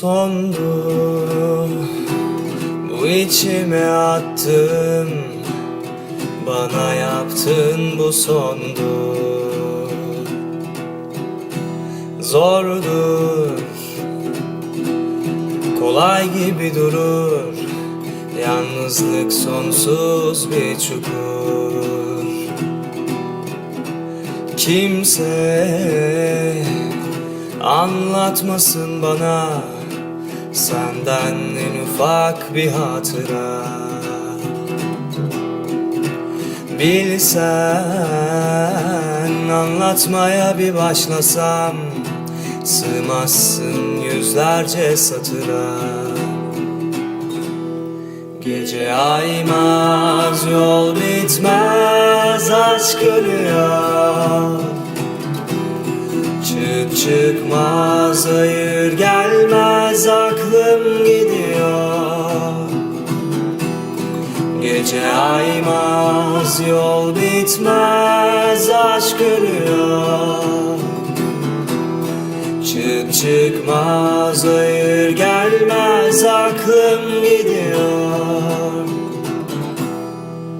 sondu Bu içime attım Bana yaptın bu sondu Zordur Kolay gibi durur. Yalnızlık sonsuz bir çukur. Kimse anlatmasın bana. Senden en ufak bir hatıra. Bilsen anlatmaya bir başlasam Sığmazsın yüzlerce satıra. Gece aymaz yol bitmez aşk ölüyor. Çık çıkmaz hayır gelmez aklım gidiyor. Gece aymaz yol bitmez aşk ölüyor. Çık çıkmaz hayır gelmez aklım gidiyor